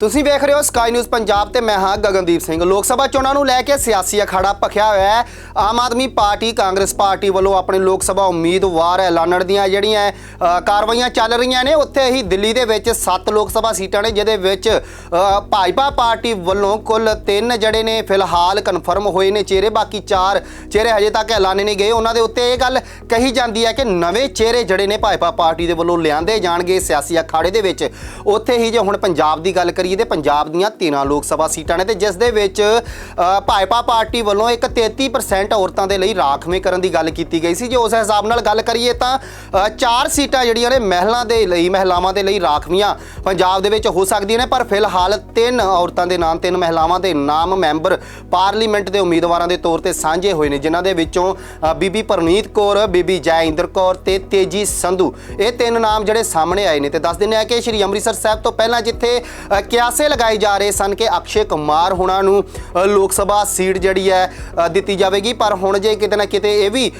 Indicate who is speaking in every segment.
Speaker 1: ਤੁਸੀਂ ਵੇਖ ਰਹੇ ਹੋ ਸਕਾਈ ਨਿਊਜ਼ ਪੰਜਾਬ ਤੇ ਮੈਂ ਹਾਂ ਗਗਨਦੀਪ ਸਿੰਘ। ਲੋਕ ਸਭਾ ਚੋਣਾਂ ਨੂੰ ਲੈ ਕੇ ਸਿਆਸੀ ਅਖਾੜਾ ਭਖਿਆ ਹੋਇਆ ਹੈ। ਆਮ ਆਦਮੀ ਪਾਰਟੀ, ਕਾਂਗਰਸ ਪਾਰਟੀ ਵੱਲੋਂ ਆਪਣੇ ਲੋਕ ਸਭਾ ਉਮੀਦਵਾਰ ਐਲਾਨਣ ਦੀਆਂ ਜਿਹੜੀਆਂ ਕਾਰਵਾਈਆਂ ਚੱਲ ਰਹੀਆਂ ਨੇ, ਉੱਥੇ ਹੀ ਦਿੱਲੀ ਦੇ ਵਿੱਚ 7 ਲੋਕ ਸਭਾ ਸੀਟਾਂ ਨੇ, ਜਿਹਦੇ ਵਿੱਚ ਭਾਜਪਾ ਪਾਰਟੀ ਵੱਲੋਂ ਕੁੱਲ 3 ਜਿਹੜੇ ਨੇ ਫਿਲਹਾਲ ਕਨਫਰਮ ਹੋਏ ਨੇ ਚਿਹਰੇ, ਬਾਕੀ 4 ਚਿਹਰੇ ਹਜੇ ਤੱਕ ਐਲਾਨੇ ਨਹੀਂ ਗਏ। ਉਹਨਾਂ ਦੇ ਉੱਤੇ ਇਹ ਗੱਲ ਕਹੀ ਜਾਂਦੀ ਹੈ ਕਿ ਨਵੇਂ ਚਿਹਰੇ ਜਿਹੜੇ ਨੇ ਭਾਜਪਾ ਪਾਰਟੀ ਦੇ ਵੱਲੋਂ ਲਿਆਂਦੇ ਜਾਣਗੇ ਸਿਆਸੀ ਅਖਾੜੇ ਦੇ ਵਿੱਚ। ਉੱਥੇ ਹੀ ਜੇ ਹੁਣ ਪੰਜਾਬ ਦੀ ਗੱਲ ਕਰੀਏ ਤੇ ਪੰਜਾਬ ਦੀਆਂ 13 ਲੋਕ ਸਭਾ ਸੀਟਾਂ ਨੇ ਤੇ ਜਿਸ ਦੇ ਵਿੱਚ ਭਾਜਪਾ ਪਾਰਟੀ ਵੱਲੋਂ ਇੱਕ 33% ਔਰਤਾਂ ਦੇ ਲਈ ਰਾਖਵੇਂ ਕਰਨ ਦੀ ਗੱਲ ਕੀਤੀ ਗਈ ਸੀ। ਜੇ ਉਸ ਹਿਸਾਬ ਨਾਲ ਗੱਲ ਕਰੀਏ ਤਾਂ ਚਾਰ ਸੀਟਾਂ ਜਿਹੜੀਆਂ ਨੇ ਮਹਿਲਾ ਦੇ ਲਈ, ਮਹਿਲਾਵਾਂ ਦੇ ਲਈ ਰਾਖਵੀਆਂ ਪੰਜਾਬ ਦੇ ਵਿੱਚ ਹੋ ਸਕਦੀਆਂ ਨੇ, ਪਰ ਫਿਲਹਾਲ ਤਿੰਨ ਔਰਤਾਂ ਦੇ ਨਾਮ, ਤਿੰਨ ਮਹਿਲਾਵਾਂ ਦੇ ਨਾਮ ਮੈਂਬਰ ਪਾਰਲੀਮੈਂਟ ਦੇ ਉਮੀਦਵਾਰਾਂ ਦੇ ਤੌਰ ਤੇ ਸਾਂਝੇ ਹੋਏ ਨੇ, ਜਿਨ੍ਹਾਂ ਦੇ ਵਿੱਚੋਂ ਬੀਬੀ ਪਰਨੀਤ ਕੌਰ, ਬੀਬੀ ਜੈਇੰਦਰ ਕੌਰ ਤੇ ਤੇਜੀ ਸੰਧੂ। ਇਹ ਤਿੰਨ ਨਾਮ ਜਿਹੜੇ ਸਾਹਮਣੇ ਆਏ ਨੇ। ਤੇ ਦੱਸ ਦਿੰਦੇ ਆ ਕਿ ਸ਼੍ਰੀ ਅੰਮ੍ਰਿਤਸਰ ਸਾਹਿਬ ਤੋਂ ਪਹਿਲਾਂ ਜਿੱਥੇ ਕਿਆਸੇ ਲਗਾਏ ਜਾ ਰਹੇ ਸਨ ਕਿ ਅਕਸ਼ੇ ਕੁਮਾਰ ਹੁਣਾਂ ਨੂੰ ਲੋਕ ਸਭਾ ਸੀਟ ਜਿਹੜੀ ਹੈ ਦਿੱਤੀ ਜਾਵੇਗੀ। ਪਰ ਹੁਣ ਜੇ ਕਿਤੇ ਨਾ ਕਿਤੇ ਇਹ ਵੀ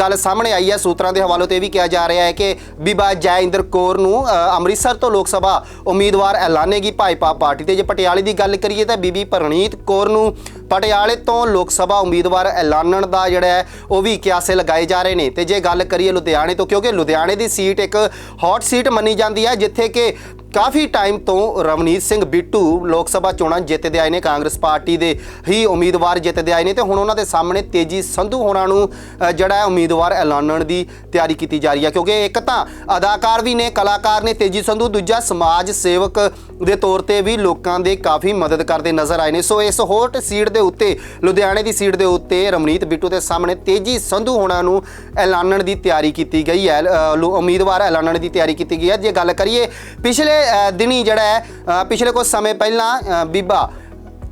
Speaker 1: ਗੱਲ ਸਾਹਮਣੇ ਆਈ ਹੈ, ਸੂਤਰਾਂ ਦੇ ਹਵਾਲੇ ਤੇ ਇਹ ਵੀ ਕਿਹਾ ਜਾ ਰਿਹਾ ਹੈ ਕਿ ਬੀਬਾ ਜੈਇੰਦਰ ਕੌਰ ਨੂੰ ਅੰਮ੍ਰਿਤਸਰ ਤੋਂ ਲੋਕ ਸਭਾ ਉਮੀਦਵਾਰ ਐਲਾਨੇਗੀ। ਭਾਜਪਾ ਪਾਰਟੀ ਤੇ ਜੇ ਪਟਿਆਲੇ ਦੀ ਗੱਲ ਕਰੀਏ ਤਾਂ ਬੀਬੀ ਪਰਨੀਤ ਕੌਰ ਨੂੰ ਪਟਿਆਲੇ ਤੋਂ ਲੋਕ ਸਭਾ ਉਮੀਦਵਾਰ ਐਲਾਨਣ ਦਾ ਜਿਹੜਾ ਹੈ, ਉਹ ਵੀ ਕਿਆਸੇ ਲਗਾਏ ਜਾ ਰਹੇ ਨੇ। ਤੇ ਜੇ ਗੱਲ ਕਰੀਏ ਲੁਧਿਆਣੇ ਤੋਂ, ਕਿਉਂਕਿ ਲੁਧਿਆਣੇ ਦੀ ਸੀਟ ਇੱਕ ਹੌਟ ਸੀਟ ਮੰਨੀ ਜਾਂਦੀ ਹੈ, ਜਿੱਥੇ ਕਿ ਕਾਫੀ ਟਾਈਮ ਤੋਂ ਰਵਨੀਤ ਸਿੰਘ ਬਿੱਟੂ ਲੋਕ ਸਭਾ ਚੋਣਾਂ ਜਿੱਤਦੇ ਆਏ ਨੇ, ਕਾਂਗਰਸ ਪਾਰਟੀ ਦੇ ਹੀ ਉਮੀਦਵਾਰ ਜਿੱਤਦੇ ਆਏ ਨੇ ਤੇ ਹੁਣ ਉਹਨਾਂ ਦੇ ਸਾਹਮਣੇ ਤੇਜੀ ਸੰਧੂ ਹੋਣਾ ਨੂੰ ਜਿਹੜਾ ਹੈ ਉਮੀਦਵਾਰ ਐਲਾਨਣ ਦੀ ਤਿਆਰੀ ਕੀਤੀ ਜਾ ਰਹੀ ਹੈ। ਕਿਉਂਕਿ ਇੱਕ ਤਾਂ ਅਦਾਕਾਰ ਵੀ ਨੇ, ਕਲਾਕਾਰ ਨੇ ਤੇਜੀ ਸੰਧੂ, ਦੂਜਾ ਸਮਾਜ ਸੇਵਕ ਦੇ ਤੌਰ ਤੇ ਵੀ ਲੋਕਾਂ ਦੇ ਕਾਫੀ ਮਦਦ ਕਰਦੇ ਨਜ਼ਰ ਆਏ ਨੇ। ਸੋ ਇਸ ਹੋਟ ਸੀਟ ਦੇ ਉੱਤੇ ਲੁਧਿਆਣੇ ਦੀ ਸੀਟ ਦੇ ਉੱਤੇ ਰਮਨੀਤ ਬਿੱਟੂ ਦੇ ਸਾਹਮਣੇ ਤੇਜੀ ਸੰਧੂ ਹੋਣਾ ਨੂੰ ਐਲਾਨਣ ਦੀ ਤਿਆਰੀ ਕੀਤੀ ਗਈ ਹੈ। ਲੋ- ਉਮੀਦਵਾਰ ਐਲਾਨਣ ਦੀ ਤਿਆਰੀ ਕੀਤੀ ਗਈ ਹੈ। ਜੇ ਗੱਲ ਕਰੀਏ ਪਿਛਲੇ ਅ, ਦਿਨੀ ਜਿਹੜਾ ਹੈ ਪਿਛਲੇ ਕੁਝ ਸਮੇਂ ਪਹਿਲਾਂ ਬੀਬਾ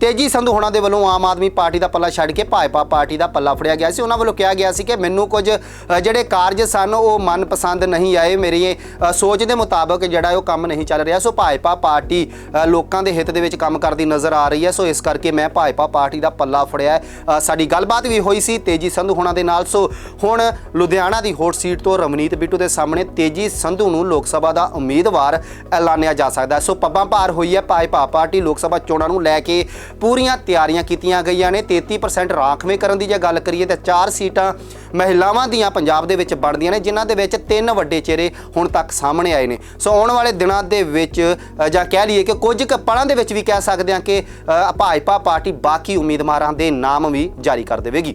Speaker 1: ਤੇਜੀ ਸੰਧੂ ਹੋਣਾ ਦੇ ਵੱਲੋਂ ਆਮ ਆਦਮੀ ਪਾਰਟੀ ਦਾ ਪੱਲਾ ਛੱਡ ਕੇ ਭਾਜਪਾ ਪਾਰਟੀ ਦਾ ਪੱਲਾ ਫੜਿਆ ਗਿਆ ਸੀ। ਉਹਨਾਂ ਵੱਲੋਂ ਕਿਹਾ ਗਿਆ ਸੀ ਕਿ ਮੈਨੂੰ ਕੁਝ ਜਿਹੜੇ ਕਾਰਜ ਸਨ, ਉਹ ਮਨਪਸੰਦ ਨਹੀਂ ਆਏ। ਮੇਰੀ ਸੋਚ ਦੇ ਮੁਤਾਬਕ ਜਿਹੜਾ ਉਹ ਕੰਮ ਨਹੀਂ ਚੱਲ ਰਿਹਾ। ਸੋ ਭਾਜਪਾ ਪਾਰਟੀ ਲੋਕਾਂ ਦੇ ਹਿੱਤ ਦੇ ਵਿੱਚ ਕੰਮ ਕਰਦੀ ਨਜ਼ਰ ਆ ਰਹੀ ਹੈ। ਸੋ ਇਸ ਕਰਕੇ ਮੈਂ ਭਾਜਪਾ ਪਾਰਟੀ ਦਾ ਪੱਲਾ ਫੜਿਆ ਸਾਡੀ ਗੱਲਬਾਤ ਵੀ ਹੋਈ ਸੀ ਤੇਜੀ ਸੰਧੂ ਹੋਣਾ ਦੇ ਨਾਲ। ਸੋ ਹੁਣ ਲੁਧਿਆਣਾ ਦੀ ਹੋਟ ਸੀਟ ਤੋਂ ਰਮਨੀਤ ਬਿੱਟੂ ਦੇ ਸਾਹਮਣੇ ਤੇਜੀ ਸੰਧੂ ਨੂੰ ਲੋਕ ਸਭਾ ਦਾ ਉਮੀਦਵਾਰ ਐਲਾਨਿਆ ਜਾ ਸਕਦਾ ਸੋ ਪੱਬਾਂ ਭਾਰ ਹੋਈ ਹੈ। ਭਾਜਪਾ ਪਾਰਟੀ ਲੋਕ ਸਭਾ ਚੋਣਾਂ ਨੂੰ ਲੈ ਕੇ ਪੂਰੀਆਂ ਤਿਆਰੀਆਂ ਕੀਤੀਆਂ ਗਈਆਂ ਨੇ। 33% ਰਾਖਵੇਂ ਕਰਨ ਦੀ ਜੇ ਗੱਲ ਕਰੀਏ ਤਾਂ ਚਾਰ ਸੀਟਾਂ ਮਹਿਲਾਵਾਂ ਦੀਆਂ ਪੰਜਾਬ ਦੇ ਵਿੱਚ ਬਣਦੀਆਂ ਨੇ, ਜਿਨ੍ਹਾਂ ਦੇ ਵਿੱਚ ਤਿੰਨ ਵੱਡੇ ਚਿਹਰੇ ਹੁਣ ਤੱਕ ਸਾਹਮਣੇ ਆਏ ਨੇ। ਸੋ ਆਉਣ ਵਾਲੇ ਦਿਨਾਂ ਦੇ ਵਿੱਚ ਜਾਂ ਕਹਿ ਲਈਏ ਕਿ ਕੁਝ ਕੁ ਪਲਾਂ ਦੇ ਵਿੱਚ ਵੀ ਕਹਿ ਸਕਦੇ ਹਾਂ ਕਿ ਭਾਜਪਾ ਪਾਰਟੀ ਬਾਕੀ ਉਮੀਦਵਾਰਾਂ ਦੇ ਨਾਮ ਵੀ ਜਾਰੀ ਕਰ ਦੇਵੇਗੀ।